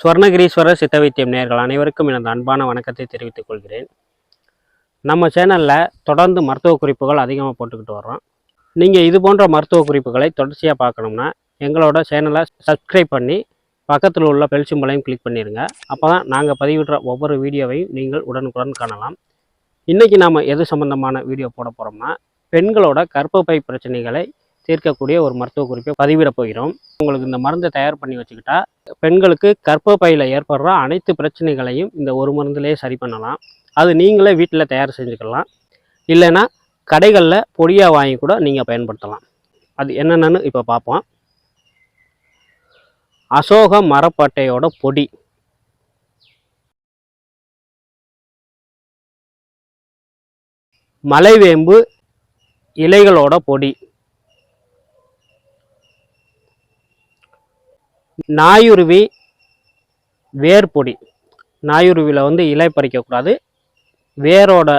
சுவர்ணகிரீஸ்வரர் சித்த வைத்தியம் நேர்கள் அனைவருக்கும் எனது அன்பான வணக்கத்தை தெரிவித்துக் கொள்கிறேன். நம்ம சேனலில் தொடர்ந்து மருத்துவ குறிப்புகள் அதிகமாக போட்டுக்கிட்டு வர்றோம். நீங்கள் இது போன்ற மருத்துவ குறிப்புகளை தொடர்ச்சியாக பார்க்கணும்னா எங்களோட சேனலை சப்ஸ்கிரைப் பண்ணி பக்கத்தில் உள்ள பெல் சிம்பளையும் கிளிக் பண்ணிடுங்க அப்போ தான் நாங்கள் பதிவிடுற ஒவ்வொரு வீடியோவையும் நீங்கள் உடனுக்குடன் காணலாம். இன்றைக்கி நாம் எது சம்மந்தமான வீடியோ போட போகிறோம்னா பெண்களோட கர்ப்பப்பை பிரச்சனைகளை தீர்க்கக்கூடிய ஒரு மருத்துவ குறிப்பை பதிவிட போகிறோம். உங்களுக்கு இந்த மருந்தை தயார் பண்ணி வச்சுக்கிட்டா பெண்களுக்கு கர்ப்பப்பையில் ஏற்படுற அனைத்து பிரச்சனைகளையும் இந்த ஒரு மருந்துலேயே சரி பண்ணலாம். அது நீங்களே வீட்டில் தயார் செஞ்சுக்கலாம். இல்லைன்னா கடைகளில் பொடியாக வாங்கி கூட நீங்கள் பயன்படுத்தலாம். அது என்னென்னு இப்போ பார்ப்போம். அசோக மரப்பட்டையோட பொடி. மலைவேம்பு இலைகளோட பொடி. நாயுருவி வேர்பொடி. நாயுருவியில் வந்து இலை பறிக்கக்கூடாது. வேரோட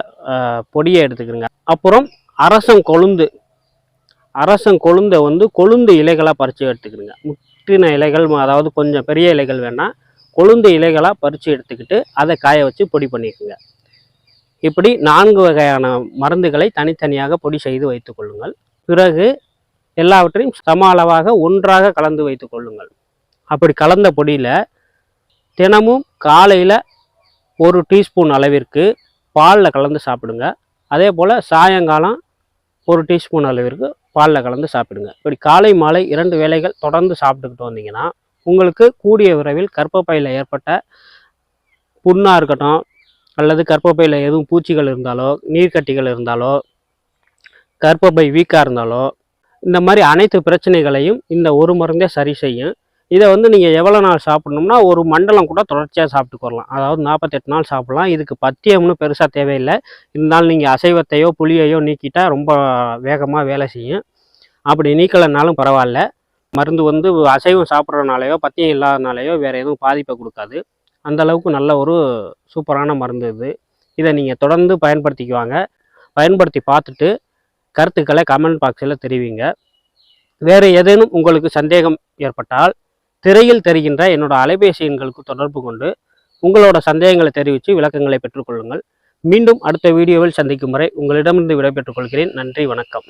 பொடியை எடுத்துக்கிறங்க அப்புறம் அரசம் கொழுந்து. அரசம் கொழுந்தை வந்து கொழுந்து இலைகளாக பறித்து எடுத்துக்கிறங்க முற்றின இலைகள் அதாவது கொஞ்சம் பெரிய இலைகள் வேணால் கொழுந்து இலைகளாக பறித்து எடுத்துக்கிட்டு அதை காய வச்சு பொடி பண்ணிக்கோங்க. இப்படி நான்கு வகையான மருந்துகளை தனித்தனியாக பொடி செய்து வைத்துக் கொள்ளுங்கள். பிறகு எல்லாவற்றையும் சம அளவாக ஒன்றாக கலந்து வைத்துக் கொள்ளுங்கள். அப்படி கலந்த பொடியில் தினமும் காலையில் ஒரு டீஸ்பூன் அளவிற்கு பாலில் கலந்து சாப்பிடுங்க. அதே போல் சாயங்காலம் ஒரு டீஸ்பூன் அளவிற்கு பாலில் கலந்து சாப்பிடுங்க. இப்படி காலை மாலை இரண்டு வேளைகள் தொடர்ந்து சாப்பிட்டுக்கிட்டு வந்தீங்கன்னா உங்களுக்கு கூடிய விரைவில் கர்ப்பப்பையில் ஏற்பட்ட புண்ணாக இருக்கட்டும் அல்லது கர்ப்பப்பையில் எதுவும் பூச்சிகள் இருந்தாலோ நீர்க்கட்டிகள் இருந்தாலோ கர்ப்பப்பை வீக்காக இருந்தாலோ இந்த மாதிரி அனைத்து பிரச்சனைகளையும் இந்த ஒரு மருந்தே சரி செய்யும். இதை வந்து நீங்கள் எவ்வளோ நாள் சாப்பிட்ணும்னா ஒரு மண்டலம் கூட தொடர்ச்சியாக சாப்பிட்டுக்கு வரலாம். அதாவது நாற்பத்தெட்டு நாள் சாப்பிட்லாம். இதுக்கு பத்தியம்னு பெருசாக தேவையில்லை. இருந்தாலும் நீங்கள் அசைவத்தையோ புளியையோ நீக்கிட்டால் ரொம்ப வேகமாக வேலை செய்யும். அப்படி நீக்கலைனாலும் பரவாயில்ல. மருந்து வந்து அசைவம் சாப்பிட்றதுனாலையோ பத்தியம் இல்லாதனாலையோ வேறு எதுவும் பாதிப்பை கொடுக்காது. அந்த அளவுக்கு நல்ல ஒரு சூப்பரான மருந்து இது. இதை நீங்கள் தொடர்ந்து பயன்படுத்திக்குவாங்க. பயன்படுத்தி பார்த்துட்டு கருத்துக்களை கமெண்ட் பாக்ஸில் தெரிவிங்க. வேறு ஏதேனும் உங்களுக்கு சந்தேகம் ஏற்பட்டால் திரையில் தெரிகின்ற என்னோட அலைபேசி எண்களுக்கு தொடர்பு கொண்டு உங்களோட சந்தேகங்களை தெரிவித்து விளக்கங்களை பெற்றுக்கொள்ளுங்கள். மீண்டும் அடுத்த வீடியோவில் சந்திக்கும் வரை உங்களிடமிருந்து விடைபெற்றுக் கொள்கிறேன். நன்றி வணக்கம்.